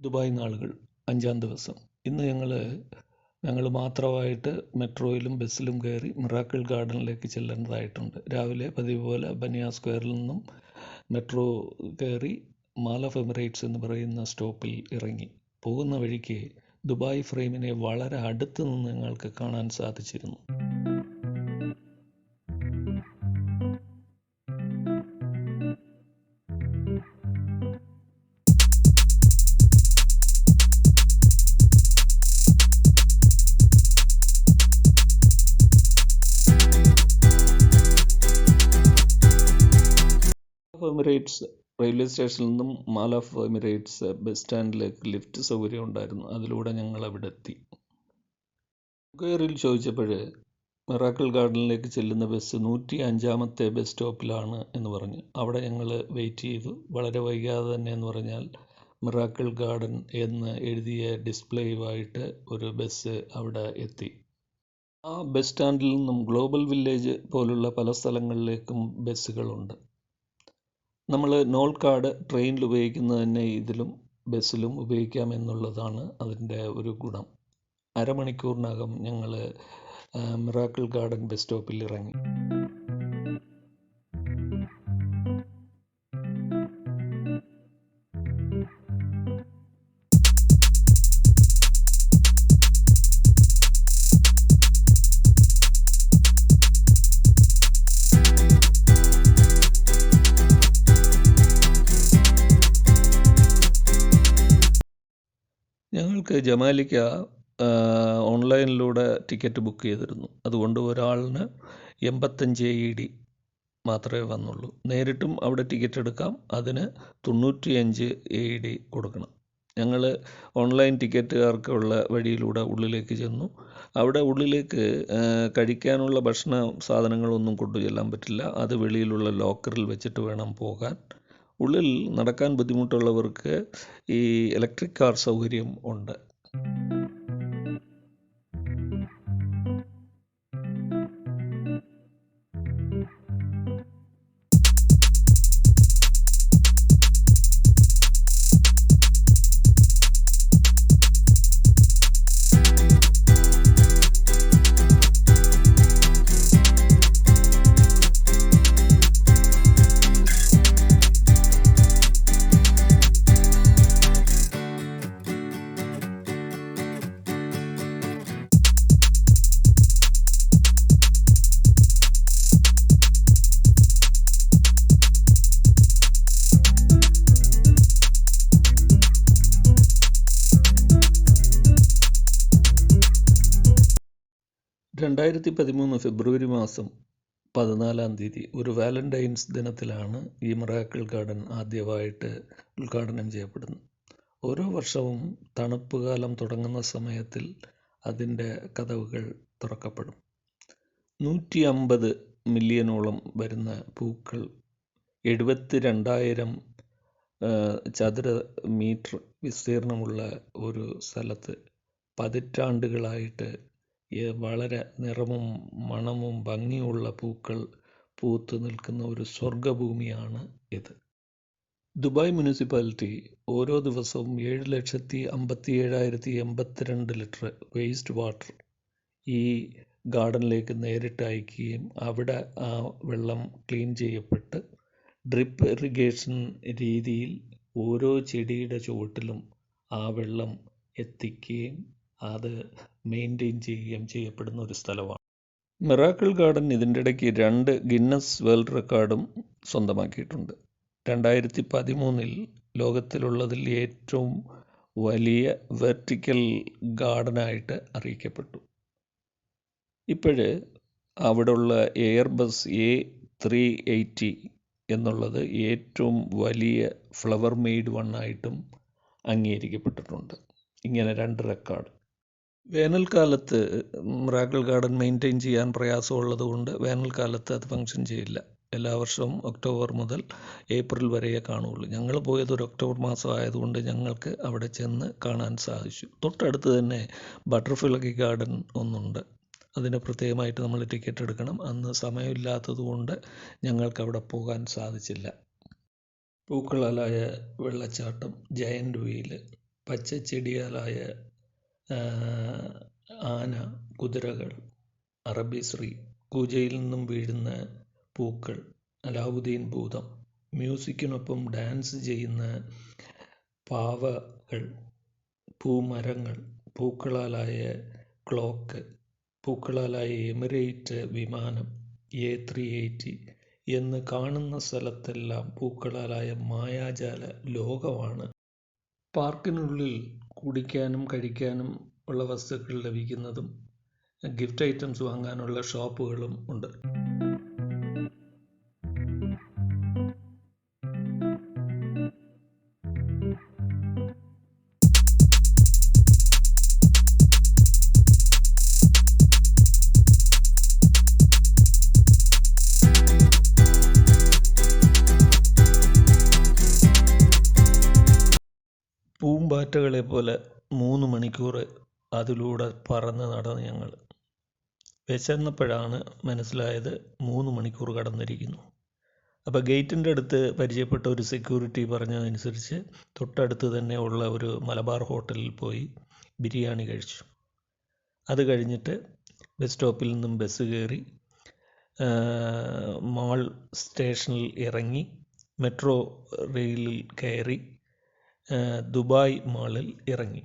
Dubai നാളുകൾ അഞ്ചാം ദിവസം. ഇന്ന് ഞങ്ങൾ ഞങ്ങൾ മാത്രമായിട്ട് മെട്രോയിലും ബസ്സിലും കയറി മിറാക്കിൾ ഗാർഡനിലേക്ക് ചെല്ലേണ്ടതായിട്ടുണ്ട്. രാവിലെ പതിവ് പോലെ ബനിയ സ്ക്വയറിൽ നിന്നും മെട്രോ കയറി മാൽ ഓഫ് എമിറേറ്റ്സ് എന്ന് പറയുന്ന സ്റ്റോപ്പിൽ ഇറങ്ങി. പോകുന്ന വഴിക്ക് ദുബായ് ഫ്രെയിമിനെ വളരെ അടുത്ത് നിന്ന് ഞങ്ങൾക്ക് കാണാൻ സാധിച്ചിരുന്നു. എമിറേറ്റ്സ് റെയിൽവേ സ്റ്റേഷനിൽ നിന്നും മാൽ ഓഫ് എമിറേറ്റ്സ് ബസ് സ്റ്റാൻഡിലേക്ക് ലിഫ്റ്റ് സൗകര്യം ഉണ്ടായിരുന്നു. അതിലൂടെ ഞങ്ങൾ അവിടെ എത്തി കയറിൽ ചോദിച്ചപ്പോൾ മിറാക്കിൾ ഗാർഡനിലേക്ക് ചെല്ലുന്ന ബസ് നൂറ്റി അഞ്ചാമത്തെ ബസ് സ്റ്റോപ്പിലാണ് എന്ന് പറഞ്ഞു. അവിടെ ഞങ്ങൾ വെയിറ്റ് ചെയ്തു. വളരെ വൈകാതെ തന്നെ എന്ന് പറഞ്ഞാൽ മിറാക്കിൾ ഗാർഡൻ എന്ന് എഴുതിയ ഡിസ്പ്ലേയുമായിട്ട് ഒരു ബസ് അവിടെ എത്തി. ആ ബസ് സ്റ്റാൻഡിൽ നിന്നും ഗ്ലോബൽ വില്ലേജ് പോലുള്ള പല സ്ഥലങ്ങളിലേക്കും ബസ്സുകളുണ്ട്. നമ്മൾ നോൾ കാർഡ് ട്രെയിനിൽ ഉപയോഗിക്കുന്നത് തന്നെ ഇതിലും ബസ്സിലും ഉപയോഗിക്കാം എന്നുള്ളതാണ് അതിന്റെ ഒരു ഗുണം. അരമണിക്കൂറിനകം ഞങ്ങൾ മിറാക്കിൾ ഗാർഡൻ ബസ് സ്റ്റോപ്പിൽ ഇറങ്ങി. ഞങ്ങൾക്ക് ജമാലിക്ക ഓൺലൈനിലൂടെ ടിക്കറ്റ് ബുക്ക് ചെയ്തിരുന്നു. അതുകൊണ്ട് ഒരാളിന് എൺപത്തഞ്ച് ഇ ഡി മാത്രമേ വന്നുള്ളൂ. നേരിട്ടും അവിടെ ടിക്കറ്റ് എടുക്കാം. അതിന് തൊണ്ണൂറ്റിയഞ്ച് എ ഡി കൊടുക്കണം. ഞങ്ങൾ ഓൺലൈൻ ടിക്കറ്റുകാർക്കുള്ള വഴിയിലൂടെ ഉള്ളിലേക്ക് ചെന്നു. അവിടെ ഉള്ളിലേക്ക് കഴിക്കാനുള്ള ഭക്ഷണ സാധനങ്ങളൊന്നും കൊണ്ടു ചെല്ലാൻ പറ്റില്ല. അത് വെളിയിലുള്ള ലോക്കറിൽ വെച്ചിട്ട് വേണം പോകാൻ. ഉള്ളിൽ നടക്കാൻ ബുദ്ധിമുട്ടുള്ളവർക്ക് ഈ ഇലക്ട്രിക് കാർ സൗകര്യം ഉണ്ട്. രണ്ടായിരത്തി പതിമൂന്ന് ഫെബ്രുവരി മാസം പതിനാലാം തീയതി ഒരു വാലന്റൈൻസ് ദിനത്തിലാണ് ഈ മിറാക്കിൾ ഗാർഡൻ ആദ്യമായിട്ട് ഉദ്ഘാടനം ചെയ്യപ്പെടുന്നത്. ഓരോ വർഷവും തണുപ്പ് കാലം തുടങ്ങുന്ന സമയത്തിൽ അതിന്റെ കഥവുകൾ തുറക്കപ്പെടും. നൂറ്റി അമ്പത് മില്യനോളം വരുന്ന പൂക്കൾ എഴുപത്തി രണ്ടായിരം ചതുര മീറ്റർ വിസ്തീർണമുള്ള ഒരു സ്ഥലത്ത് പതിറ്റാണ്ടുകളായിട്ട് വളരെ നിറവും മണവും ഭംഗിയുള്ള പൂക്കൾ പൂത്തു നിൽക്കുന്ന ഒരു സ്വർഗഭൂമിയാണ് ഇത്. ദുബായ് മുനിസിപ്പാലിറ്റി ഓരോ ദിവസവും ഏഴ് ലക്ഷത്തി അമ്പത്തി ഏഴായിരത്തി എൺപത്തിരണ്ട് ലിറ്റർ വേസ്റ്റ് വാട്ടർ ഈ ഗാർഡനിലേക്ക് നേരിട്ട് അയക്കുകയും അവിടെ ആ വെള്ളം ക്ലീൻ ചെയ്യപ്പെട്ട് ഡ്രിപ്പ് ഇറിഗേഷൻ രീതിയിൽ ഓരോ ചെടിയുടെ ചുവട്ടിലും ആ വെള്ളം എത്തിക്കുകയും അത് മെയിന്റെയിൻ ചെയ്യുകയും ചെയ്യപ്പെടുന്ന ഒരു സ്ഥലമാണ്. മിറാക്കിൾ ഗാർഡൻ ഇതിന്റെ ഇടയ്ക്ക് രണ്ട് ഗിന്നസ് വേൾഡ് റെക്കോർഡും സ്വന്തമാക്കിയിട്ടുണ്ട്. രണ്ടായിരത്തി പതിമൂന്നിൽ ലോകത്തിലുള്ളതിൽ ഏറ്റവും വലിയ വെർട്ടിക്കൽ ഗാർഡനായിട്ട് അറിയിക്കപ്പെട്ടു. ഇപ്പോഴ് അവിടെയുള്ള എയർബസ് എ ത്രീ എയ്റ്റി എന്നുള്ളത് ഏറ്റവും വലിയ ഫ്ലവർ മെയ്ഡ് വണ്ണായിട്ടും അംഗീകരിക്കപ്പെട്ടിട്ടുണ്ട്. ഇങ്ങനെ രണ്ട് റെക്കോർഡ് വേനൽക്കാലത്ത് മിറാക്കിൾ ഗാർഡൻ മെയിന്റെയിൻ ചെയ്യാൻ പ്രയാസമുള്ളത് കൊണ്ട് വേനൽക്കാലത്ത് അത് ഫങ്ഷൻ ചെയ്യില്ല. എല്ലാ വർഷവും ഒക്ടോബർ മുതൽ ഏപ്രിൽ വരെയേ കാണുകയുള്ളൂ. ഞങ്ങൾ പോയത് ഒരു ഒക്ടോബർ മാസം ആയതുകൊണ്ട് ഞങ്ങൾക്ക് അവിടെ ചെന്ന് കാണാൻ സാധിച്ചു. തൊട്ടടുത്ത് തന്നെ ബട്ടർഫ്ലൈ ഗാർഡൻ ഒന്നുണ്ട്. അതിന് പ്രത്യേകമായിട്ട് നമ്മൾ ടിക്കറ്റ് എടുക്കണം. അന്ന് സമയമില്ലാത്തതുകൊണ്ട് ഞങ്ങൾക്ക് അവിടെ പോകാൻ സാധിച്ചില്ല. പൂക്കളാലായ വെള്ളച്ചാട്ടം ജയന്റ് വീൽ പച്ചച്ചെടികളായ ആന കുതിരകൾ അറബിശ്രീ കൂജയിൽ നിന്നും വീഴുന്ന പൂക്കൾ അലാവുദ്ദീൻ ഭൂതം മ്യൂസിക്കിനൊപ്പം ഡാൻസ് ചെയ്യുന്ന പാവകൾ പൂമരങ്ങൾ പൂക്കളാലായ ക്ലോക്ക് പൂക്കളാലായ എമിറേറ്റ് വിമാനം എ ത്രീ എയ്റ്റി എന്ന് കാണുന്ന സ്ഥലത്തെല്ലാം പൂക്കളാലായ മായാജാല ലോകമാണ്. പാർക്കിനുള്ളിൽ കുടിക്കാനും കഴിക്കാനും ഉള്ള വസ്തുക്കൾ ലഭിക്കുന്നതും ഗിഫ്റ്റ് ഐറ്റംസ് വാങ്ങാനുള്ള ഷോപ്പുകളും ഉണ്ട്. പൂമ്പാറ്റകളെ പോലെ മൂന്ന് മണിക്കൂർ അതിലൂടെ പറന്ന് നടന്ന് ഞങ്ങൾ വിശന്നപ്പോഴാണ് മനസ്സിലായത് മൂന്ന് മണിക്കൂർ കടന്നിരിക്കുന്നു. അപ്പോൾ ഗേറ്റിന്റെ അടുത്ത് പരിചയപ്പെട്ട ഒരു സെക്യൂരിറ്റി പറഞ്ഞതനുസരിച്ച് തൊട്ടടുത്ത് തന്നെ ഉള്ള ഒരു മലബാർ ഹോട്ടലിൽ പോയി ബിരിയാണി കഴിച്ചു. അത് കഴിഞ്ഞിട്ട് ബസ് സ്റ്റോപ്പിൽ നിന്നും ബസ് കയറി മാൾ സ്റ്റേഷനിൽ ഇറങ്ങി മെട്രോ റെയിലിൽ കയറി ദുബായ് മാളിൽ ഇറങ്ങി.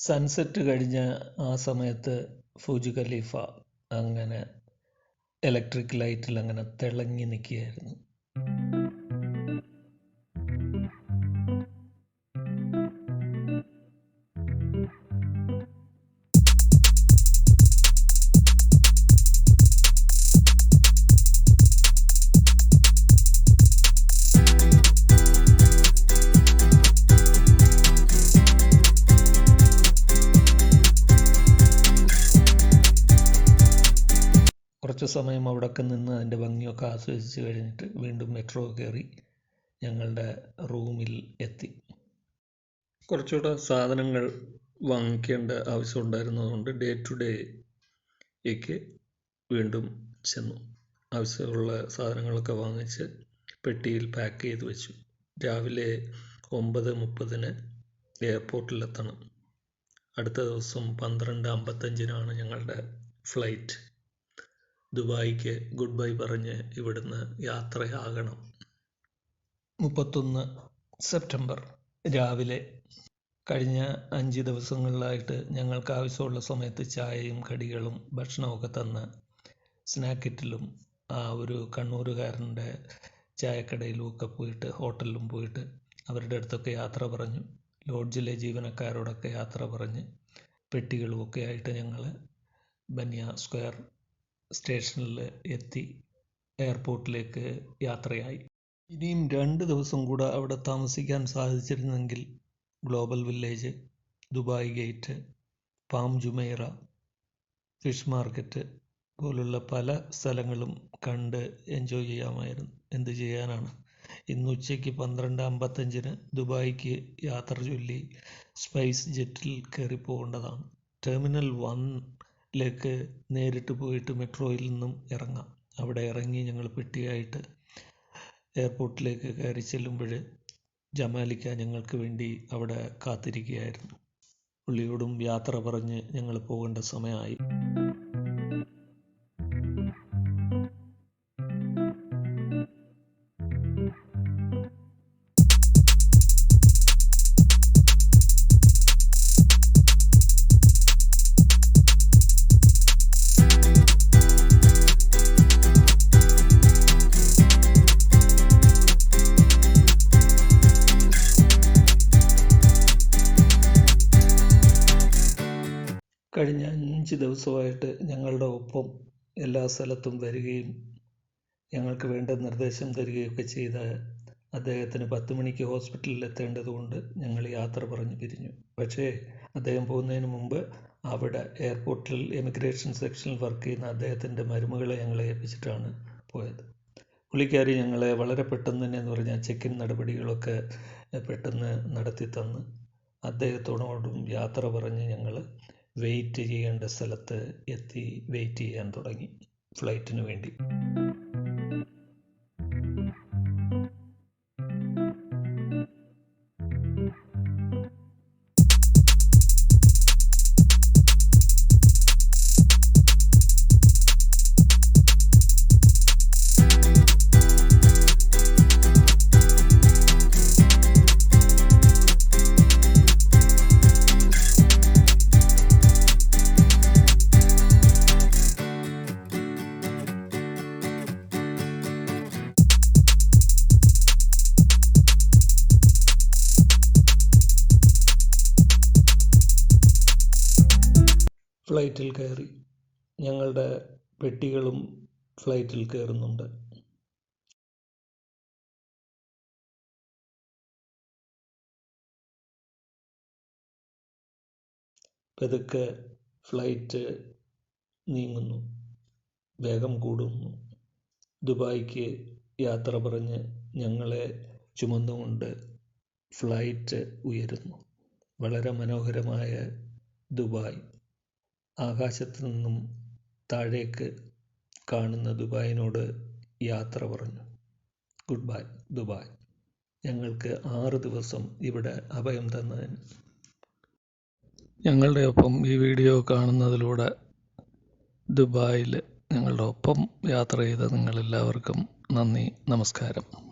സൺസെറ്റ് കഴിഞ്ഞ ആ സമയത്ത് ഫുജ് ഖലീഫ അങ്ങനെ ഇലക്ട്രിക് ലൈറ്റിൽ അങ്ങനെ തിളങ്ങി നിൽക്കുകയായിരുന്നു. സമയം അവിടെയൊക്കെ നിന്ന് അതിന്റെ ഭംഗിയൊക്കെ ആസ്വദിച്ച് കഴിഞ്ഞിട്ട് വീണ്ടും മെട്രോ കയറി ഞങ്ങളുടെ റൂമിൽ എത്തി. കുറച്ചുകൂടെ സാധനങ്ങൾ വാങ്ങിക്കേണ്ട ആവശ്യം ആവശ്യമുണ്ടായിരുന്നതുകൊണ്ട് ഡേ ടു ഡേക്ക് വീണ്ടും ചെന്നു. ആവശ്യമുള്ള സാധനങ്ങളൊക്കെ വാങ്ങിച്ച് പെട്ടിയിൽ പാക്ക് ചെയ്ത് വെച്ചു. രാവിലെ ഒമ്പത് മുപ്പതിന് എയർപോർട്ടിലെത്തണം അടുത്ത ദിവസം പന്ത്രണ്ട് അമ്പത്തഞ്ചിനാണ് ഞങ്ങളുടെ ഫ്ലൈറ്റ് ദുബായിക്ക് ഗുഡ് ബൈ പറഞ്ഞ് ഇവിടുന്ന് യാത്രയാകണം. മുപ്പത്തൊന്ന് സെപ്റ്റംബർ രാവിലെ. കഴിഞ്ഞ അഞ്ച് ദിവസങ്ങളിലായിട്ട് ഞങ്ങൾക്ക് ആവശ്യമുള്ള സമയത്ത് ചായയും കടികളും ഭക്ഷണമൊക്കെ തന്ന് സ്നാക്കിറ്റിലും ആ ഒരു കണ്ണൂരുകാരന്റെ ചായക്കടയിലും ഒക്കെ പോയിട്ട് ഹോട്ടലിലും പോയിട്ട് അവരുടെ അടുത്തൊക്കെ യാത്ര പറഞ്ഞു. ലോഡ്ജിലെ ജീവനക്കാരോടൊക്കെ യാത്ര പറഞ്ഞ് പെട്ടികളുമൊക്കെ ആയിട്ട് ഞങ്ങൾ ബനിയ സ്ക്വയർ സ്റ്റേഷനിൽ എത്തി എയർപോർട്ടിലേക്ക് യാത്രയായി. ഇനിയും രണ്ട് ദിവസം കൂടെ അവിടെ താമസിക്കാൻ സാധിച്ചിരുന്നെങ്കിൽ global village Dubai gate palm Jumeirah fish market പോലുള്ള പല സ്ഥലങ്ങളും കണ്ട് എൻജോയ് ചെയ്യാമായിരുന്നു. എന്ത് ചെയ്യാനാണ്? ഇന്ന് ഉച്ചയ്ക്ക് പന്ത്രണ്ട് അമ്പത്തഞ്ചിന് ദുബായിക്ക് യാത്ര ചൊല്ലി സ്പൈസ് ജെറ്റിൽ കയറി പോകേണ്ടതാണ് ടെർമിനൽ വണ്ണിലേക്ക് നേരിട്ട് പോയിട്ട് മെട്രോയിൽ നിന്നും ഇറങ്ങാം. അവിടെ ഇറങ്ങി ഞങ്ങൾ പെട്ടിയായിട്ട് എയർപോർട്ടിലേക്ക് കയറി ചെല്ലുമ്പോൾ ജമാലിക്ക ഞങ്ങൾക്ക് വേണ്ടി അവിടെ കാത്തിരിക്കുകയായിരുന്നു. പുള്ളിയോടും യാത്ര പറഞ്ഞ് ഞങ്ങൾ പോകേണ്ട സമയമായി. ദിവസമായിട്ട് ഞങ്ങളുടെ ഒപ്പം എല്ലാ സ്ഥലത്തും വരികയും ഞങ്ങൾക്ക് വേണ്ട നിർദ്ദേശം തരികയൊക്കെ ചെയ്ത അദ്ദേഹത്തിന് പത്ത് മണിക്ക് ഹോസ്പിറ്റലിൽ എത്തേണ്ടതുകൊണ്ട് ഞങ്ങൾ യാത്ര പറഞ്ഞു പിരിഞ്ഞു. പക്ഷേ അദ്ദേഹം പോകുന്നതിന് മുമ്പ് അവിടെ എയർപോർട്ടിൽ എമിഗ്രേഷൻ സെക്ഷനിൽ വർക്ക് ചെയ്യുന്ന അദ്ദേഹത്തിന്റെ മരുമകളെ ഞങ്ങളെ ഏൽപ്പിച്ചിട്ടാണ് പോയത്. പുള്ളിക്കാരി ഞങ്ങളെ വളരെ പെട്ടെന്ന് തന്നെ എന്ന് പറഞ്ഞാൽ ചെക്കിൻ നടപടികളൊക്കെ പെട്ടെന്ന് നടത്തി തന്ന് അദ്ദേഹത്തോടും യാത്ര പറഞ്ഞ് ഞങ്ങൾ വെയിറ്റ് ചെയ്യേണ്ട സ്ഥലത്ത് എത്തി വെയിറ്റ് ചെയ്യാൻ തുടങ്ങി. ഫ്ലൈറ്റിന് വേണ്ടി. ഞങ്ങളുടെ പെട്ടികളും ഫ്ലൈറ്റിൽ കയറുന്നുണ്ട് പതുക്കെ ഫ്ലൈറ്റ് നീങ്ങുന്നു. വേഗം കൂടുന്നു. ദുബായിക്ക് യാത്ര പറഞ്ഞ് ഞങ്ങളെ ചുമന്നുകൊണ്ട് ഫ്ലൈറ്റ് ഉയരുന്നു. വളരെ മനോഹരമായ ദുബായ്. ആകാശത്തു നിന്നും താഴേക്ക് കാണുന്ന ദുബായിനോട് യാത്ര പറഞ്ഞു. Good bye Dubai. ഞങ്ങൾക്ക് ആറ് ദിവസം ഇവിടെ അഭയം തന്നതിന്. ഞങ്ങളുടെ ഒപ്പം ഈ വീഡിയോ കാണുന്നതിലൂടെ ദുബായിൽ ഞങ്ങളുടെ ഒപ്പം യാത്ര ചെയ്ത നിങ്ങളെല്ലാവർക്കും നന്ദി നമസ്കാരം.